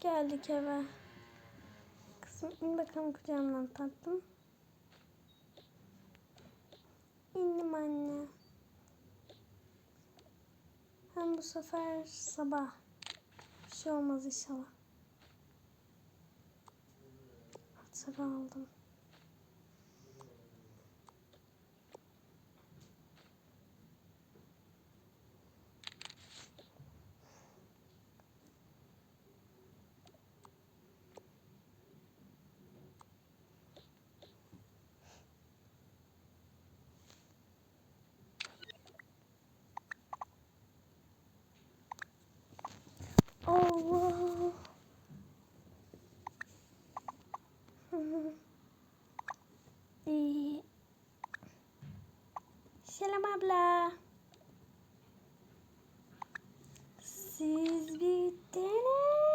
Geldik eve. İn bakalım kucağımdan tatlım. İndim anne. Hem bu sefer sabah. Bir şey olmaz inşallah. Hatırı aldım. Allah. İyi. Selam abla. Siz bittiniz.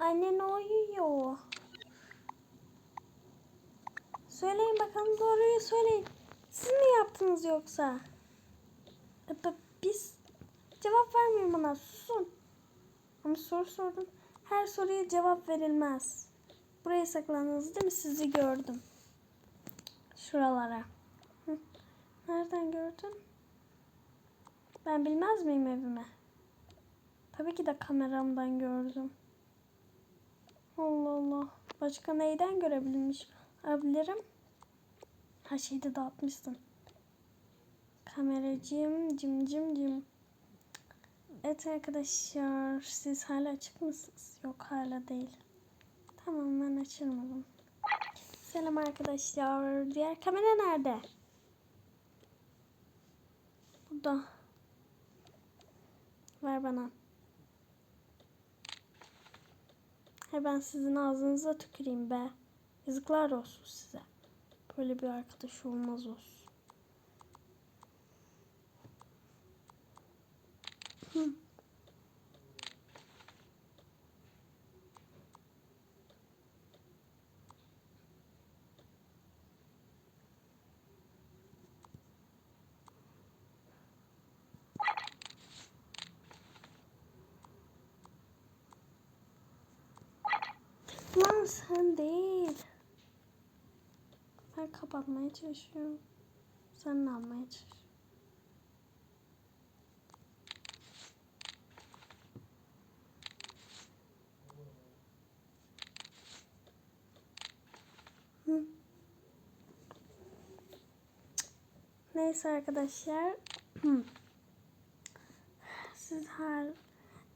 Annen uyuyor. Söyleyin bakalım doğruyu söyleyin. Siz mi yaptınız yoksa? E, Biz cevap vermeyin bana susun. Ama soru sordum. Her soruya cevap verilmez. Buraya saklandınız değil mi? Sizi gördüm. Şuralara. Nereden gördün? Ben bilmez miyim evime? Tabii ki de kameramdan gördüm. Allah Allah. Başka neyden görebilmiş olabilirim? Her şeyi de dağıtmışsın. Kameracığım cim cim cim. Evet arkadaşlar siz hala açık mısınız? Yok hala değil. Tamam ben açılmadım. Selam arkadaşlar. Diğer kamera nerede? Burada. Ver bana. He ben sizin ağzınıza tüküreyim be. Yazıklar olsun size. Böyle bir arkadaş olmaz olsun. Hı. Lan sen değil. Ben kapatmaya çalışıyorum. Sen ne yapmaya çalışıyorsun? Neyse arkadaşlar. Siz her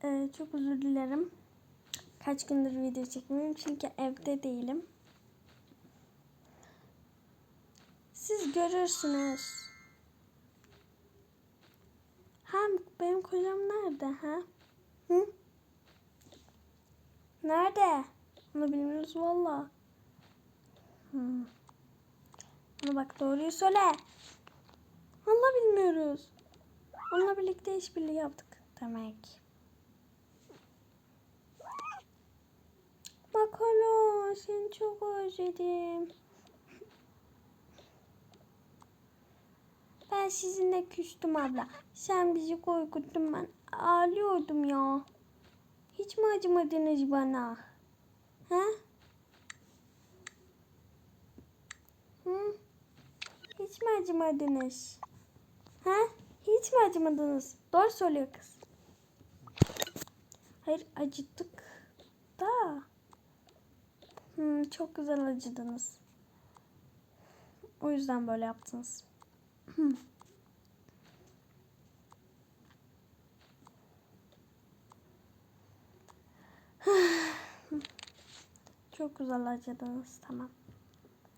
e, çok özür dilerim. Kaç gündür video çekmiyorum çünkü evde değilim. Siz görürsünüz. Hem benim kocam nerede ha? Hı? Nerede? Onu bilmiyoruz valla. Hmm. Ama bak doğruyu söyle. Valla bilmiyoruz. Onunla birlikte işbirliği yaptık demek. Bak hala seni çok özledim. Ben sizinle küstüm abla. Sen bizi korkuttun ben. Ağlıyordum ya. Hiç mi acımadınız bana? He? Hı? Hiç mi acımadınız? He? Hiç mi acımadınız? Doğru söylüyor kız. Hayır acıttık. Hmm, çok güzel acıdınız. O yüzden böyle yaptınız. Çok güzel acıdınız. Tamam.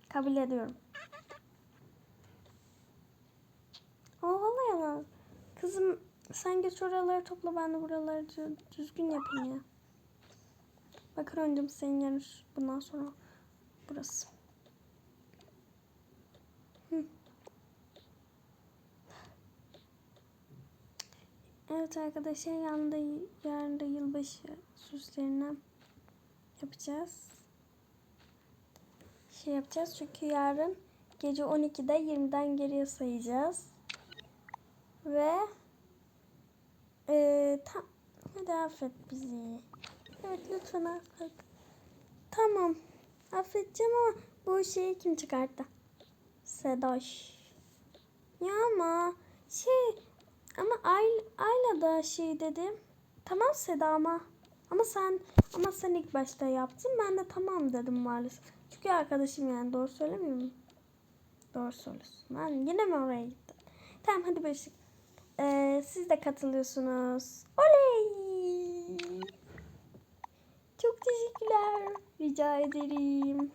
Kabul ediyorum. Ama vallahi. Kızım sen geç oraları topla ben de buraları dü- düzgün yapayım ya. Öncüm senin yerin bundan sonra burası. Evet arkadaşlar yanında yarın da yılbaşı süslerini yapacağız. Şey yapacağız çünkü yarın gece 12'de 20'den geriye sayacağız. Ve e, tam Hadi affet bizi. Evet lütfen affet. Tamam. Affedeceğim ama bu şeyi kim çıkarttı? Sedoş. Ya ama şey ama Ayla, Ayla da şey dedim. Tamam Seda ama. Ama sen ama sen ilk başta yaptın. Ben de tamam dedim maalesef. Çünkü arkadaşım yani doğru söylemiyor muyum? Doğru söylüyorsun. Ben yine mi oraya gittim? Tamam hadi başlayalım. Ee, siz de katılıyorsunuz. Oley! Çok teşekkürler. Rica ederim.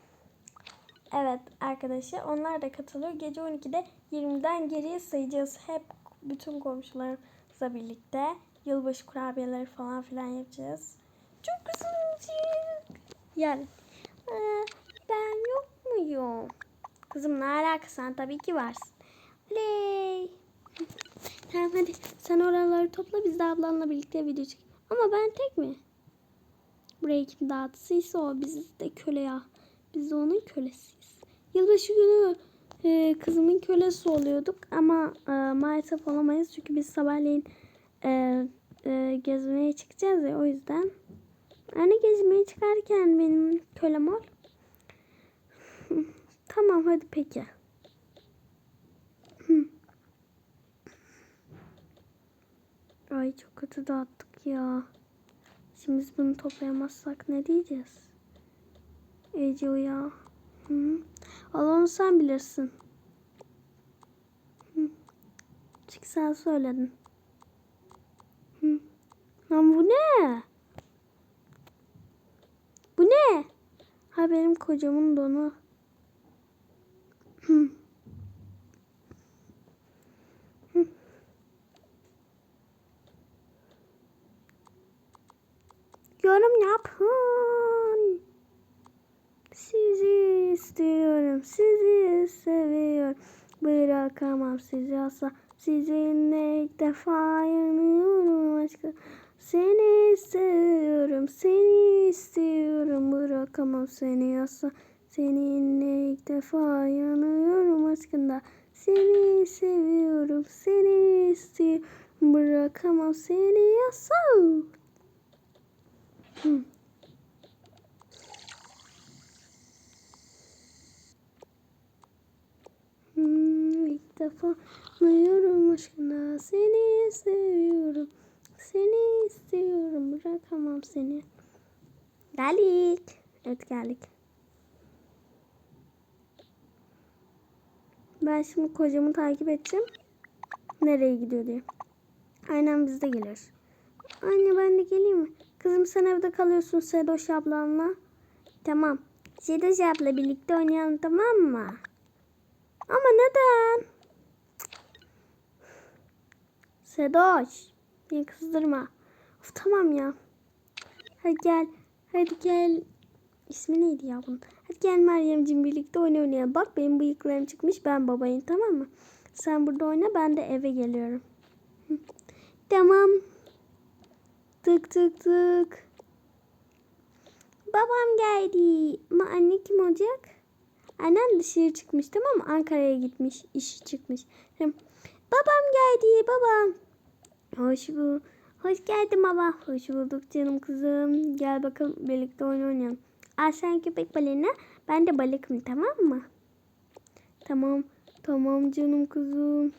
Evet arkadaşlar onlar da katılıyor. Gece 12'de 20'den geriye sayacağız. Hep bütün komşularımızla birlikte. Yılbaşı kurabiyeleri falan filan yapacağız. Çok güzel olacak. Yani ee, ben yok muyum? Kızım ne alaka sen tabii ki varsın. Oley. Tamam hadi sen oraları topla biz de ablanla birlikte video çek. Ama ben tek mi? Burayı kim dağıttıysa o biz de köle ya. Biz de onun kölesiyiz. Yılbaşı günü e, kızımın kölesi oluyorduk ama e, maalesef olamayız çünkü biz sabahleyin e, gezmeye çıkacağız ya o yüzden. Hani gezmeye çıkarken benim kölem ol. tamam hadi peki. Ay çok kötü dağıttık ya. Şimdi biz bunu toplayamazsak ne diyeceğiz? Ece ya. Al onu sen bilirsin. Hı. Çık sen söyledin. Hı. Lan bu ne? Bu ne? Ha benim kocamın donu. Hı. Hı. Yorum yapın. Sizi istiyorum, sizi seviyorum. Bırakamam sizi asla. Sizinle ilk defa yanıyorum aşkım. Seni seviyorum, seni istiyorum. Bırakamam seni asla. Seninle ilk defa yanıyorum aşkında. Seni seviyorum, seni istiyorum. Bırakamam seni asla. Hı. Hmm, ilk defa duyuyorum aşkına. Seni seviyorum. Seni istiyorum. Bırakamam seni. Geldik. Evet geldik. Ben şimdi kocamı takip edeceğim. Nereye gidiyor diye. Aynen bizde gelir. Anne ben de geleyim mi? Kızım sen evde kalıyorsun Sedoş ablanla. Tamam. Sedoş abla birlikte oynayalım tamam mı? Ama neden? Sedoş. Beni kızdırma. Of tamam ya. Hadi gel. Hadi gel. İsmi neydi ya bunun? Hadi gel Meryemciğim birlikte oyun oynayalım. Bak benim bıyıklarım çıkmış. Ben babayım tamam mı? Sen burada oyna ben de eve geliyorum. Tamam. Tık tık tık. Babam geldi. Ama anne kim olacak? Annem dışarı çıkmış tamam mı? Ankara'ya gitmiş. işi çıkmış. Babam geldi babam. Hoş bu. Hoş geldin baba. Hoş bulduk canım kızım. Gel bakalım birlikte oynayalım. Al sen köpek balığına. Ben de balıkım tamam mı? Tamam. Tamam canım kızım.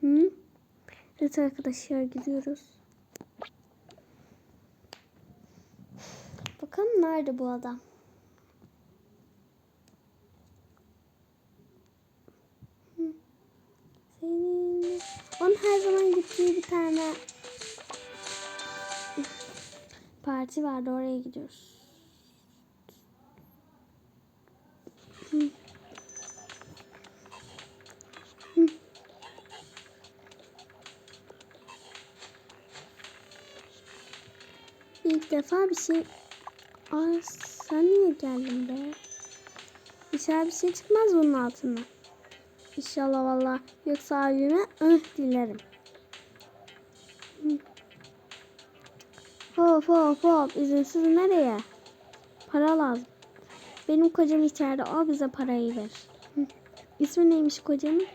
Hı? Evet arkadaşlar gidiyoruz. Bakalım nerede bu adam? Senin onun her zaman gittiği bir tane parti vardı oraya gidiyoruz. İlk defa bir şey... Aa sen niye geldin be? İnşallah bir şey çıkmaz bunun altından. İnşallah valla. Yoksa abime ıh dilerim. Hop hop hop. İzinsiz nereye? Para lazım. Benim kocam içeride. O bize parayı ver. İsmi neymiş kocamın?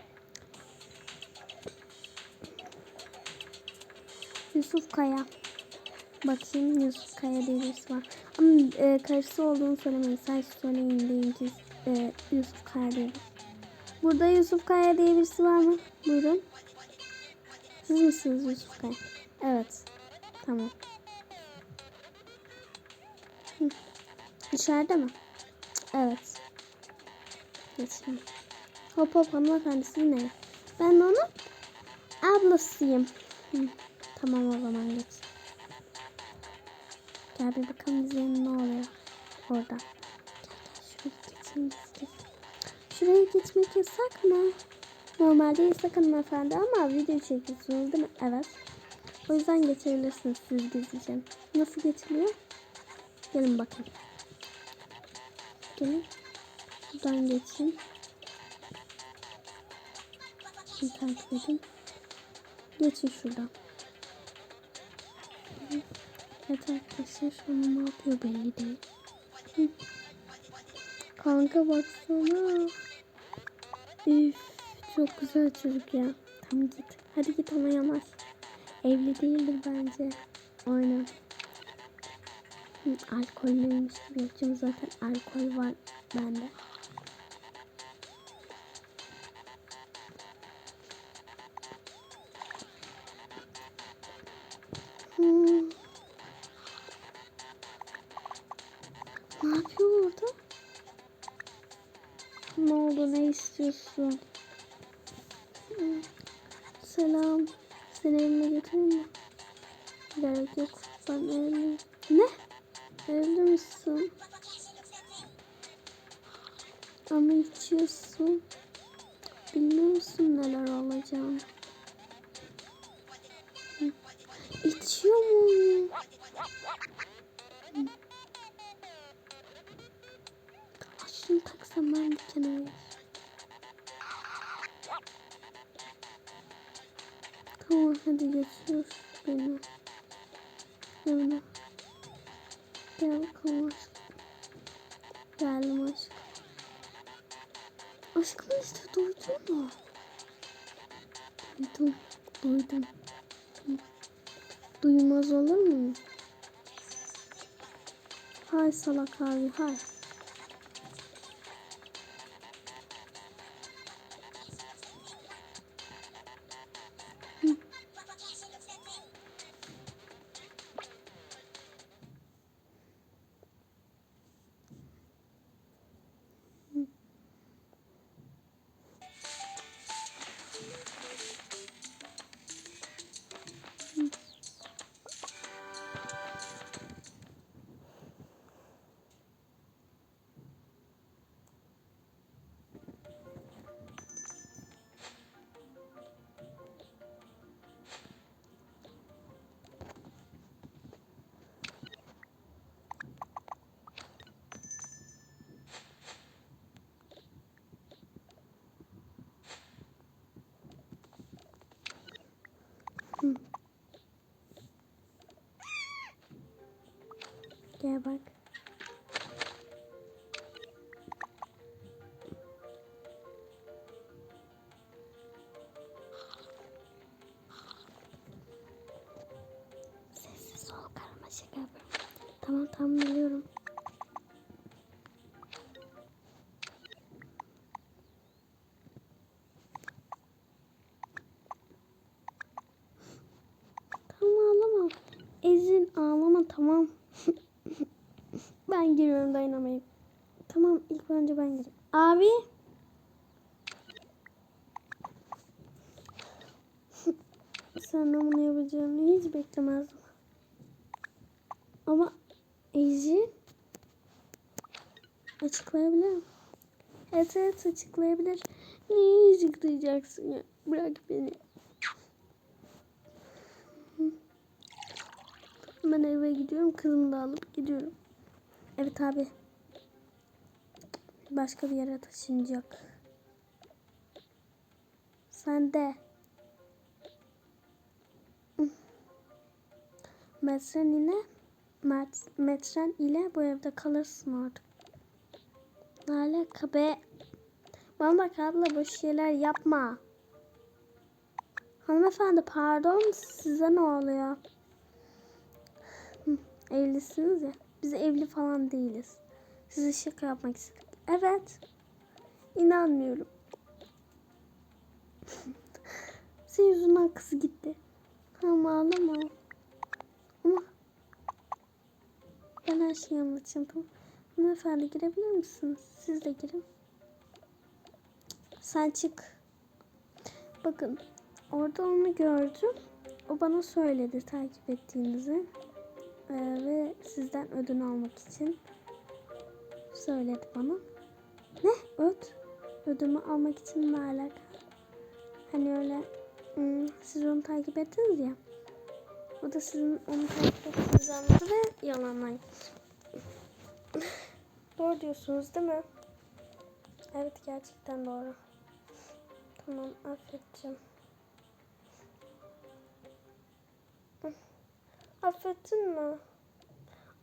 Yusuf Kaya. Bakayım Yusuf Kaya diye birisi var. Ama e, karısı olduğunu söylemeyin. Sadece söyleyin deyince e, Yusuf Kaya diye. Burada Yusuf Kaya diye birisi var mı? Buyurun. Siz misiniz Yusuf Kaya? Evet. Tamam. Hı. İçeride mi? Evet. Geçelim. Hop hop hanımefendi siz ne? Ben onun ablasıyım. Hı. Tamam o zaman geç. Gel bir bakalım izleyelim ne oluyor orada. Gel gel şuraya geçelim. Şuraya geçmek yasak mı? Normalde yasak hanımefendi ama video çekiyorsunuz değil mi? Evet. O yüzden geçebilirsiniz siz gizlice. Nasıl geçiliyor? Gelin bakın. Gelin. Buradan geçin. Şimdi takip edin. Geçin şuradan. Evet arkadaşlar şu an ne yapıyor belli değil. Kanka baksana. Üf, çok güzel çocuk ya. Tamam git. Hadi git ona yanaş. Evli değildir bence. Aynen. Alkollüymüş gibi yapacağım. Zaten alkol var bende. İstiyorsun? Selam. Seni evime götüreyim mi? Gerek yok. Ben evliyim. Ne? Evli misin? Ama içiyorsun. Bilmiyor musun neler olacağını? Hı. İçiyor mu? Şunu taksam ben bir kenara. Tamam hadi götür beni. Yanına. Gel bakalım aşkım. Geldim aşkım. Aşkım işte duydun mu? Duydum. Duydum. Duymaz olur mu? Hay salak abi hay. Gel bak. Sessiz ol karama şaka yapıyorum. Tamam tamam biliyorum. Tamam ağlama. Ezin ağlama tamam. ben giriyorum dayanamayayım. Tamam ilk önce ben gireyim. Abi. Senden bunu yapacağını hiç beklemezdim. Ama Ezi açıklayabilir mi? Evet evet açıklayabilir. Niye açıklayacaksın ya? Bırak beni. Ben eve gidiyorum. Kızımı da alıp gidiyorum. Evet abi. Başka bir yere taşınacak. Sen de. Metren ile Met, metren ile bu evde kalırsın artık. Ne alaka be? Bana bak abla boş şeyler yapma. Hanımefendi pardon size ne oluyor? Evlisiniz ya. Biz evli falan değiliz. Size şaka yapmak istedik. Evet. İnanmıyorum. Senin yüzünden kızı gitti. Tamam ağlama. Ama ben her şeyi anlatacağım tamam. Hanımefendi girebilir misiniz? Siz de girin. Sen çık. Bakın orada onu gördüm. O bana söyledi takip ettiğinizi. Ee, ve sizden ödün almak için söyledi bana. Ne? Öd? Ödümü almak için ne alaka? Hani öyle hmm, siz onu takip ettiniz ya. O da sizin onu takip ettiğinizi anladı ve yalanlayın. doğru diyorsunuz değil mi? Evet gerçekten doğru. Tamam affedeceğim. Affettin mi?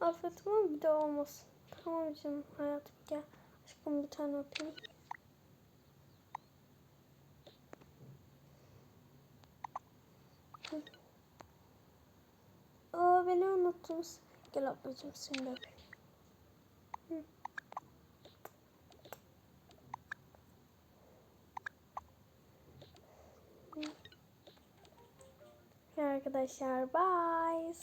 Affettim ama bir daha olmasın. Tamam canım hayatım gel. Aşkım bir tane öpeyim. Aa beni unuttunuz. Gel ablacığım seni de öpeyim. Arkadaşlar bye.